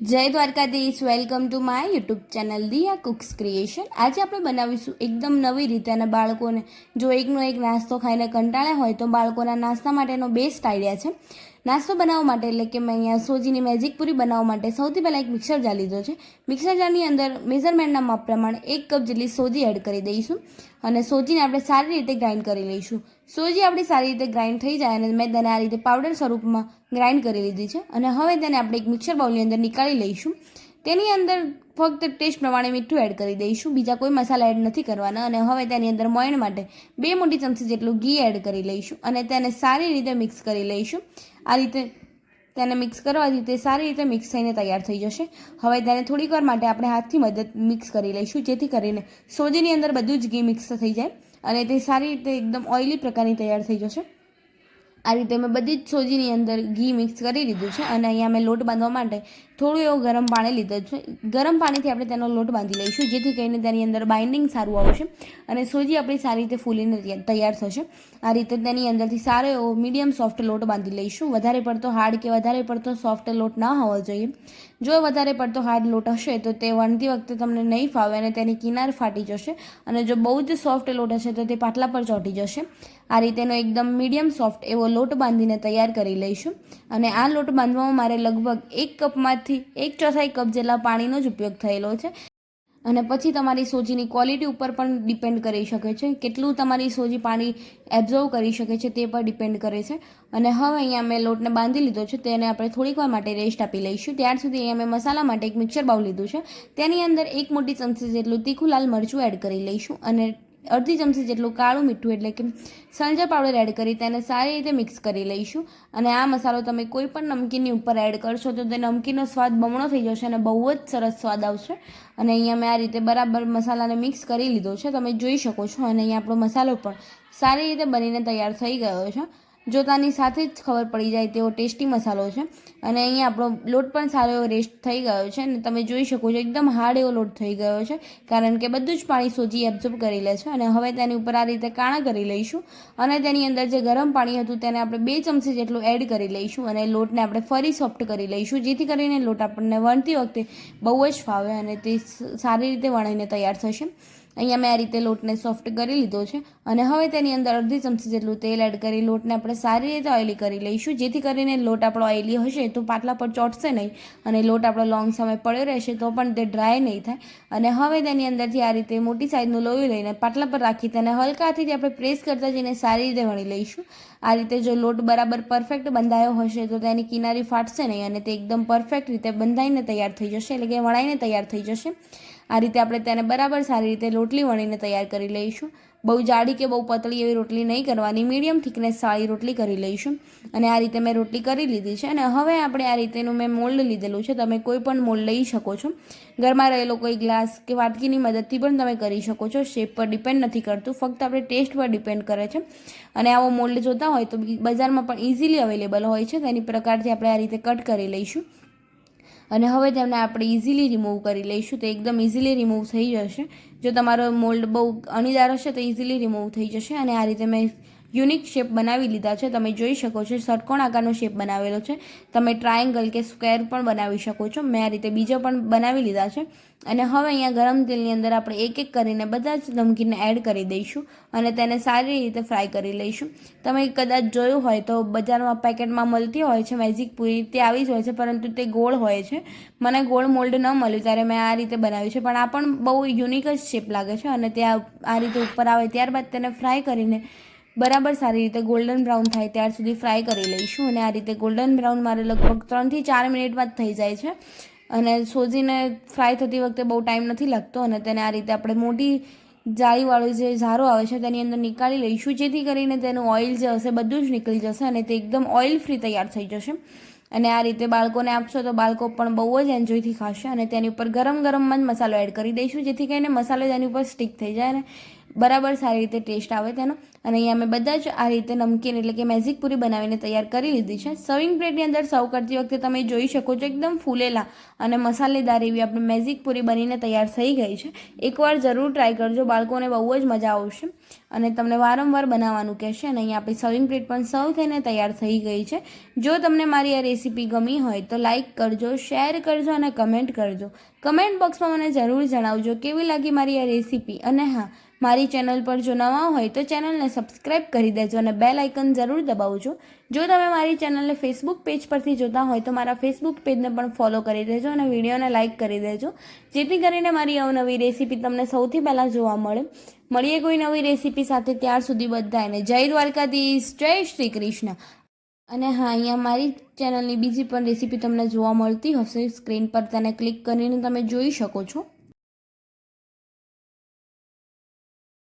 જય Dwarkadhish. Welcome to my YouTube channel Diya cooks creation આજે આપણે બનાવીશું એકદમ નવી રીતે અને બાળકોને. જો એકનો એક નાસ્તો ખાઈને કંટાળ્યા હોય તો બાળકોના નાસ્તા માટેનો બેસ્ટ આઈડિયા છે. નાસ્તો બનાવવા માટે એટલે કે મેં અહીંયા સોજીની મેજિક પૂરી બનાવવા માટે સૌથી પહેલાં એક મિક્સર જાર લીધો છે. મિક્સર જારની અંદર મેઝરમેન્ટના માપ પ્રમાણે એક કપ જેટલી સોજી એડ કરી દઈશું. અને સોજીને આપણે સારી રીતે ગ્રાઇન્ડ કરી લઈશું. સોજી આપણી સારી રીતે ગ્રાઇન્ડ થઈ જાય અને મેં તેને આ રીતે પાવડર સ્વરૂપમાં ગ્રાઇન્ડ કરી લીધી છે. અને હવે તેને આપણે એક મિક્સર બાઉલની અંદર નીકાળી લઈશું. તેની અંદર ફક્ત ટેસ્ટ પ્રમાણે મીઠું એડ કરી દઈશું. બીજા કોઈ મસાલા એડ નથી કરવાના. અને હવે તેની અંદર મોયણ માટે બે મોટી ચમચી જેટલું ઘી એડ કરી લઈશું. અને તેને સારી રીતે મિક્સ કરી લઈશું. આ રીતે તેને મિક્સ કરવાથી તે સારી રીતે મિક્સ થઈને તૈયાર થઈ જશે. હવે તેને થોડીક વાર માટે આપણે હાથથી મદદ મિક્સ કરી લઈશું. જેથી કરીને સોજીની અંદર બધું જ ઘી મિક્સ થઈ જાય. અને તે સારી રીતે એકદમ ઓઇલી પ્રકારની તૈયાર થઈ જશે. આ રીતે મેં બધી જ સોજીની અંદર ઘી મિક્સ કરી લીધું છે અને અહીંયા મેં લોટ બાંધવા માટે થોડું એવું ગરમ પાણી લીધું છે. ગરમ પાણીથી આપણે તેનો લોટ બાંધી લઈશું, જેથી કરીને તેની અંદર બાઇન્ડિંગ સારું આવશે અને સોજી આપણી સારી રીતે ફૂલીને તૈયાર- થશે. આ રીતે તેની અંદરથી સારો એવો મીડિયમ સોફ્ટ લોટ બાંધી લઈશું. વધારે પડતો હાર્ડ કે વધારે પડતો સોફ્ટ લોટ ના હોવો જોઈએ. જો વધારે પડતો હાર્ડ લોટ હશે, તો તે વણતી વખતે તમને નહીં ફાવે અને તેની કિનાર ફાટી જશે. અને જો બહુ જ સોફ્ટ લોટ હશે, તો તે પાટલા પર ચોંટી જશે. આ રીતેનો એકદમ મીડિયમ સોફ્ટ એવો લોટ બાંધીને તૈયાર કરી લઈશું. અને આ લોટ બાંધવામાં મારે લગભગ એક કપમાંથી એક ચોથાઈ કપ જેટલા પાણીનો જ ઉપયોગ થયેલો છે. અને પછી તમારી સોજીની ક્વોલિટી ઉપર પણ ડિપેન્ડ કરી શકે છે. કેટલું તમારી સોજી પાણી એબ્ઝર્વ કરી શકે છે તે પર ડિપેન્ડ કરે છે. અને હવે અહીંયા મેં લોટને બાંધી લીધો છે, તેને આપણે થોડીક વાર માટે રેસ્ટ આપી લઈશું. ત્યાર સુધી અહીંયા મેં મસાલા માટે એક મિક્સર બાઉલ લીધું છે. તેની અંદર એક મોટી ચમચી જેટલું તીખું લાલ મરચું એડ કરી લઈશું અને અડધી ચમચી જેટલું કાળું મીઠું એટલે કે સંજર પાવડર એડ કરી તેને સારી રીતે મિક્સ કરી લઈશું. અને આ મસાલો તમે કોઈ પણ નમકીનની ઉપર એડ કરશો તો તે નમકીનનો સ્વાદ બમણો થઈ જશે અને બહુ જ સરસ સ્વાદ આવશે. અને અહીંયા મેં આ રીતે બરાબર મસાલાને મિક્સ કરી લીધો છે. તમે જોઈ શકો છો અને અહીંયા આપણો મસાલો પણ સારી રીતે બનીને તૈયાર થઈ ગયો છે. જોતાની સાથે જ ખબર પડી જાય તેવો ટેસ્ટી મસાલો છે. અને અહીંયા આપણો લોટ પણ સારો એવો રેસ્ટ થઈ ગયો છે અને તમે જોઈ શકો છો એકદમ હાર્ડ એવો લોટ થઈ ગયો છે. કારણ કે બધું જ પાણી સોજી એબ્ઝોર્બ કરી લે છે અને હવે તેની ઉપર આ રીતે કાણા કરી લઈશું. અને તેની અંદર જે ગરમ પાણી હતું તેને આપણે બે ચમચી જેટલું એડ કરી લઈશું અને લોટને આપણે ફરી સોફ્ટ કરી લઈશું. જેથી કરીને લોટ આપણને વણતી વખતે બહુ જ ફાવે અને તે સારી રીતે વણાઈને તૈયાર થશે. અહીંયા મેં આ રીતે લોટને સોફ્ટ કરી લીધો છે અને હવે તેની અંદર અડધી ચમચી જેટલું તેલ એડ કરી લોટને આપણે સારી રીતે ઓઇલી કરી લઈશું. જેથી કરીને લોટ આપણો ઓઇલી હશે તો પાટલા પર ચોટશે નહીં અને લોટ આપણો લોંગ સમય પડ્યો રહેશે તો પણ તે ડ્રાય નહીં થાય. અને હવે તેની અંદરથી આ રીતે મોટી સાઇઝનું લોહી લઈને પાટલા પર રાખી તેને હલકાથી આપણે પ્રેસ કરતા જઈને સારી રીતે વણી લઈશું. આ રીતે જો લોટ બરાબર પરફેક્ટ બંધાયો હશે, તો તેની કિનારી ફાટશે નહીં અને તે એકદમ પરફેક્ટ રીતે બંધાઈને તૈયાર થઈ જશે, એટલે કે વણાઈને તૈયાર થઈ જશે. આ રીતે આપણે તેને બરાબર સારી રીતે રોટલી વણીને તૈયાર કરી લઈશું. બહુ જાડી કે બહુ પતળી એવી રોટલી નહીં કરવાની. મીડિયમ થિકનેસવાળી રોટલી કરી લઈશું. અને આ રીતે મેં રોટલી કરી લીધી છે અને હવે આપણે આ રીતેનું મેં મોલ્ડ લીધેલું છે. તમે કોઈ પણ મોલ્ડ લઈ શકો છો. ઘરમાં રહેલો કોઈ ગ્લાસ કે વાટકીની મદદથી પણ તમે કરી શકો છો. શેપ પર ડિપેન્ડ નથી કરતું. ફક્ત આપણે ટેસ્ટ પર ડિપેન્ડ કરે છે. અને આવો મોલ્ડ જોતા હોય તો બજારમાં પણ ઇઝીલી અવેલેબલ હોય છે. તેની પ્રકારથી આપણે આ રીતે કટ કરી લઈશું. અને હવે તેમને આપણે ઇઝીલી રિમૂવ કરી લઈશું, તો એકદમ ઇઝીલી રિમૂવ થઈ જશે. જો તમારો મોલ્ડ બહુ અણીદાર હશે તો ઇઝીલી રિમૂવ થઈ જશે અને આ રીતે મેં યુનિક શેપ બનાવી લીધા છે. તમે જોઈ શકો છો ષટકોણ આકારનો શેપ બનાવેલો છે. તમે ટ્રાયેંગલ કે સ્ક્વેર પણ બનાવી શકો છો. મેં આ રીતે બીજો પણ બનાવી લીધા છે. અને હવે અહીંયા ગરમ તેલની અંદર આપણે એક એક કરીને બધા જ નમકીનને એડ કરી દઈશું અને તેને સારી રીતે ફ્રાય કરી લઈશું. તમે કદાચ જોયું હોય તો બજારમાં પેકેટમાં મળતી હોય છે, મેજિક પૂરી તે આવી જ હોય છે, પરંતુ તે ગોળ હોય છે. મને ગોળ મોલ્ડ ન મળ્યું ત્યારે મેં આ રીતે બનાવ્યું છે. પણ આ પણ બહુ યુનિક જ શેપ લાગે છે અને તે આ રીતે ઉપર આવે ત્યારબાદ તેને ફ્રાય કરીને બરાબર સારી રીતે ગોલ્ડન બ્રાઉન થાય ત્યાર સુધી ફ્રાય કરી લઈશું અને આ રીતે ગોલ્ડન બ્રાઉન મારે લગભગ ત્રણથી ચાર મિનિટમાં જ થઈ જાય છે. અને સોજીને ફ્રાય થતી વખતે બહુ ટાઈમ નથી લાગતો અને તેને આ રીતે આપણે મોટી જાળીવાળો જે ઝારો આવે છે તેની અંદર નીકાળી લઈશું. જેથી કરીને તેનું ઓઇલ જે હશે બધું જ નીકળી જશે અને તે એકદમ ઓઇલ ફ્રી તૈયાર થઈ જશે. અને આ રીતે બાળકોને આપશો તો બાળકો પણ બહુ જ એન્જોયથી ખાશે અને તેની ઉપર ગરમ ગરમમાં જ મસાલો એડ કરી દઈશું. જેથી કરીને મસાલો તેની ઉપર સ્ટીક થઈ જાય અને બરાબર સારી રીતે ટેસ્ટ આવે તેનો. અને અહીંયા મેં બધા જ આ રીતે નમકીન એટલે કે મેઝિક પૂરી બનાવીને તૈયાર કરી લીધી છે. સર્વિંગ પ્લેટની અંદર સર્વ કરતી વખતે તમે જોઈ શકો છો એકદમ ફૂલેલા અને મસાલેદાર એવી આપણી મેઝિક પૂરી બનીને તૈયાર થઈ ગઈ છે. એકવાર જરૂર ટ્રાય કરજો, બાળકોને બહુ જ મજા આવશે. અને તમને વારંવાર બનાવવાનું કહેશે અને અહીંયા આપણી સર્વિંગ પ્લેટ પણ સર્વ થઈને તૈયાર થઈ ગઈ છે. જો તમને મારી આ રેસીપી ગમી હોય તો લાઇક કરજો શેર કરજો અને કમેન્ટ કરજો. કમેન્ટ બોક્સમાં મને જરૂર જણાવજો, કેવી લાગી મારી આ રેસીપી? અને હા, મારી ચેનલ પર જો નવા હોય તો ચેનલને સબસ્ક્રાઈબ કરી દેજો અને બેલ આઇકન જરૂર દબાવજો. જો તમે મારી ચેનલને ફેસબુક પેજ પરથી જોતા હોય તો મારા ફેસબુક પેજને પણ ફોલો કરી દેજો અને વિડીયોને લાઇક કરી દેજો. જેથી કરીને મારી અવનવી રેસીપી તમને સૌથી પહેલાં જોવા મળે. મળીએ કોઈ નવી રેસીપી સાથે ત્યાર સુધી બધાને જય દ્વારકાધીશ, જય શ્રી કૃષ્ણ. અને હા, અહીંયા મારી ચેનલની બીજી પણ રેસીપી તમને જોવા મળતી હશે. સ્ક્રીન પર તેને ક્લિક કરીને તમે જોઈ શકો છો.